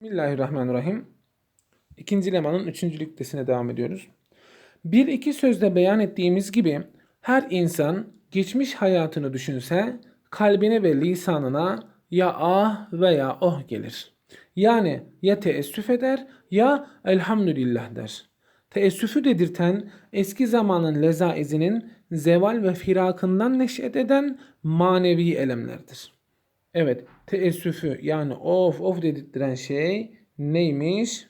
Bismillahirrahmanirrahim. İkinci lemanın üçüncü nüktesine devam ediyoruz. Bir iki sözde beyan ettiğimiz gibi her insan geçmiş hayatını düşünse kalbine ve lisanına ya ah veya oh gelir. Yani ya teessüf eder ya elhamdülillah der. Teessüfü dedirten eski zamanın lezaizinin zeval ve firakından neş'et eden manevi elemlerdir. Evet, teessüfü yani of of dedirttiren şey neymiş?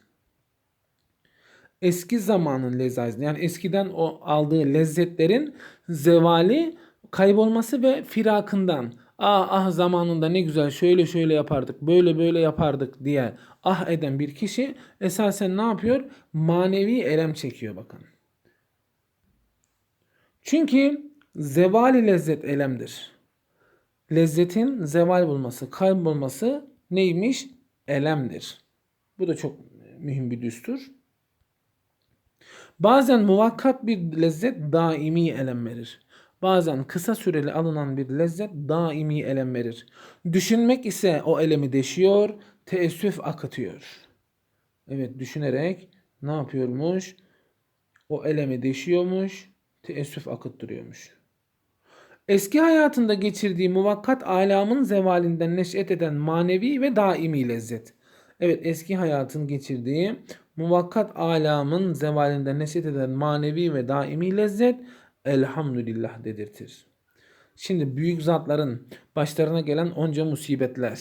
Eski zamanın lezzeti yani eskiden o aldığı lezzetlerin zevali kaybolması ve firakından ah ah zamanında ne güzel şöyle şöyle yapardık böyle böyle yapardık diye ah eden bir kişi esasen ne yapıyor? Manevi elem çekiyor bakın. Çünkü zevali lezzet elemdir. Lezzetin zeval bulması, kaybolması neymiş? Elemdir. Bu da çok mühim bir düstur. Bazen muvakkat bir lezzet daimi elem verir. Bazen kısa süreli alınan bir lezzet daimi elem verir. Düşünmek ise o elemi deşiyor, teessüf akıtıyor. Evet düşünerek ne yapıyormuş? O elemi deşiyormuş, teessüf akıttırıyormuş. Eski hayatında geçirdiği muvakkat alamın zevalinden neş'et eden manevi ve daimi lezzet. Evet eski hayatın geçirdiği muvakkat alamın zevalinden neş'et eden manevi ve daimi lezzet elhamdülillah dedirtir. Şimdi büyük zatların başlarına gelen onca musibetler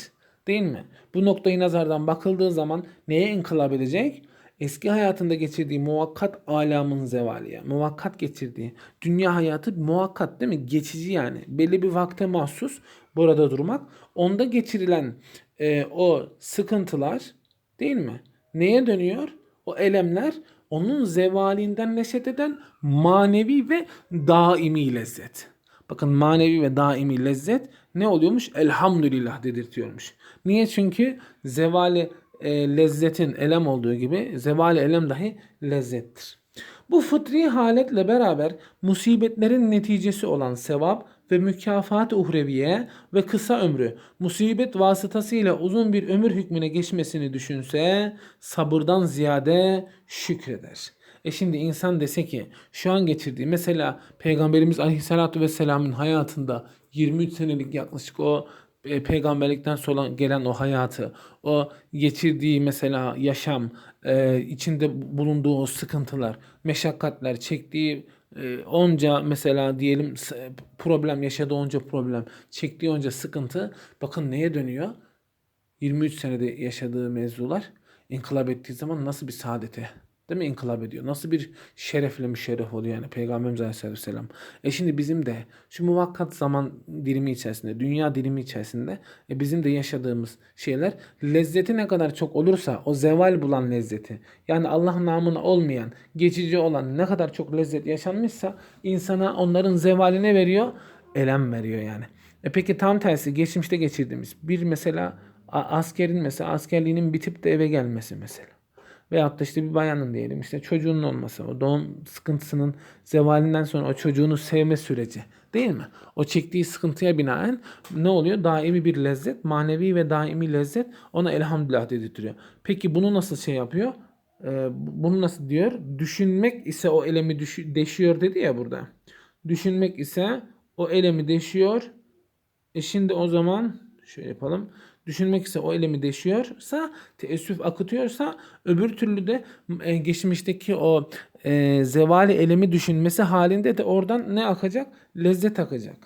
değil mi? Bu noktayı nazardan bakıldığı zaman neye inkılap edecek? Eski hayatında geçirdiği muvakkat alamın zevaliye. Muvakkat geçirdiği. Dünya hayatı muvakkat değil mi? Geçici yani. Belli bir vakte mahsus burada durmak. Onda geçirilen e, o sıkıntılar değil mi? Neye dönüyor? O elemler onun zevalinden neşet eden manevi ve daimi lezzet. Bakın manevi ve daimi lezzet ne oluyormuş? Elhamdülillah dedirtiyormuş. Niye? Çünkü zevali e, lezzetin elem olduğu gibi zevali elem dahi lezzettir. Bu fıtri haletle beraber musibetlerin neticesi olan sevap ve mükafat uhreviye ve kısa ömrü musibet vasıtasıyla uzun bir ömür hükmüne geçmesini düşünse sabırdan ziyade şükreder. E şimdi insan dese ki şu an geçirdiği mesela Peygamberimiz Aleyhisselatü Vesselam'ın hayatında 23 senelik yaklaşık o e, peygamberlikten sonra gelen o hayatı, o geçirdiği mesela yaşam, e, içinde bulunduğu o sıkıntılar, meşakkatler, çektiği e, onca mesela diyelim problem yaşadığı onca problem, çektiği onca sıkıntı bakın neye dönüyor? 23 senede yaşadığı mevzular inkılap ettiği zaman nasıl bir saadete Değil mi? İnkılap ediyor. Nasıl bir şerefle müşerref oluyor yani Peygamberimiz Aleyhisselam. E şimdi bizim de şu muvakkat zaman dilimi içerisinde, dünya dilimi içerisinde e bizim de yaşadığımız şeyler lezzeti ne kadar çok olursa o zeval bulan lezzeti yani Allah namına olmayan, geçici olan ne kadar çok lezzet yaşanmışsa insana onların zevaline veriyor? Elem veriyor yani. E peki tam tersi geçmişte geçirdiğimiz bir mesela askerin mesela askerliğinin bitip de eve gelmesi mesela. Veyahut da işte bir bayanın diyelim işte çocuğunun olması, o doğum sıkıntısının zevalinden sonra o çocuğunu sevme süreci değil mi? O çektiği sıkıntıya binaen ne oluyor? Daimi bir lezzet, manevi ve daimi lezzet ona elhamdülillah dedirtiyor. Peki bunu nasıl şey yapıyor? Ee, bunu nasıl diyor? Düşünmek ise o elemi deşiyor dedi ya burada. Düşünmek ise o elemi deşiyor. E şimdi o zaman şöyle yapalım düşünmek ise o elemi deşiyorsa, teessüf akıtıyorsa öbür türlü de e, geçmişteki o e, zevali elemi düşünmesi halinde de oradan ne akacak? Lezzet akacak.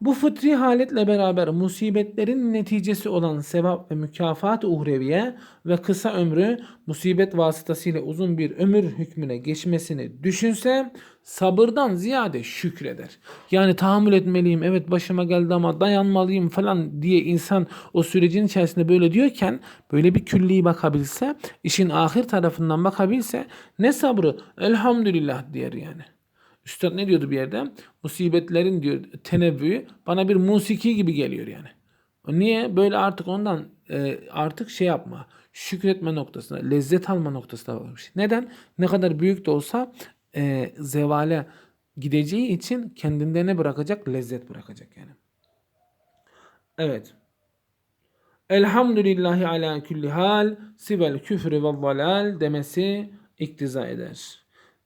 Bu fıtri haletle beraber musibetlerin neticesi olan sevap ve mükafat uhreviye ve kısa ömrü musibet vasıtasıyla uzun bir ömür hükmüne geçmesini düşünse sabırdan ziyade şükreder. Yani tahammül etmeliyim evet başıma geldi ama dayanmalıyım falan diye insan o sürecin içerisinde böyle diyorken böyle bir külli bakabilse işin ahir tarafından bakabilse ne sabrı elhamdülillah diyer yani. Üstad ne diyordu bir yerde? Musibetlerin diyor tenevvü bana bir musiki gibi geliyor yani. Niye? Böyle artık ondan e, artık şey yapma. Şükretme noktasına, lezzet alma noktasına varmış. Neden? Ne kadar büyük de olsa e, zevale gideceği için kendinde ne bırakacak? Lezzet bırakacak yani. Evet. Elhamdülillahi ala kulli hal sivel küfrü ve dalal demesi iktiza eder.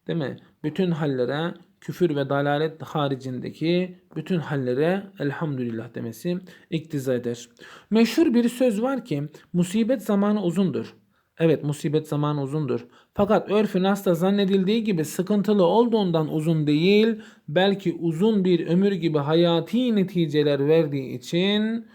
Değil mi? Bütün hallere küfür ve dalalet haricindeki bütün hallere elhamdülillah demesi iktiza eder. Meşhur bir söz var ki musibet zamanı uzundur. Evet musibet zamanı uzundur. Fakat örfü nasda zannedildiği gibi sıkıntılı olduğundan uzun değil, belki uzun bir ömür gibi hayati neticeler verdiği için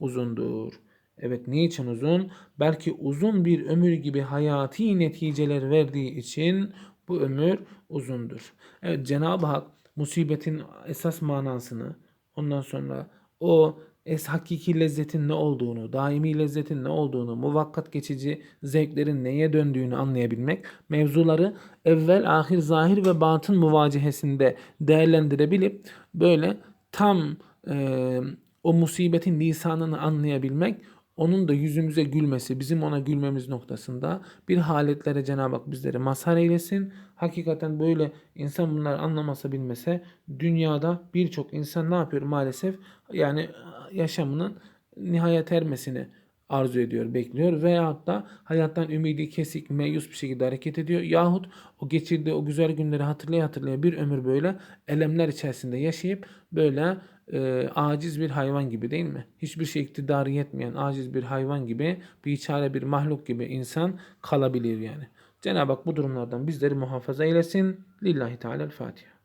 uzundur. Evet niçin uzun? Belki uzun bir ömür gibi hayati neticeler verdiği için bu ömür uzundur. Evet Cenab-ı Hak musibetin esas manasını ondan sonra o es hakiki lezzetin ne olduğunu, daimi lezzetin ne olduğunu, muvakkat geçici zevklerin neye döndüğünü anlayabilmek, mevzuları evvel, ahir, zahir ve batın muvacihesinde değerlendirebilip böyle tam e, o musibetin lisanını anlayabilmek, onun da yüzümüze gülmesi, bizim ona gülmemiz noktasında bir haletlere Cenab-ı Hak bizleri mazhar eylesin. Hakikaten böyle insan bunları anlamasa bilmese dünyada birçok insan ne yapıyor maalesef? Yani yaşamının nihayet ermesini arzu ediyor, bekliyor veyahut da hayattan ümidi kesik, meyus bir şekilde hareket ediyor. Yahut o geçirdiği o güzel günleri hatırlaya hatırlaya bir ömür böyle elemler içerisinde yaşayıp böyle e, aciz bir hayvan gibi değil mi? Hiçbir şey iktidarı yetmeyen aciz bir hayvan gibi, bir çare bir mahluk gibi insan kalabilir yani. Cenab-ı Hak bu durumlardan bizleri muhafaza eylesin. Lillahi Teala Fatiha.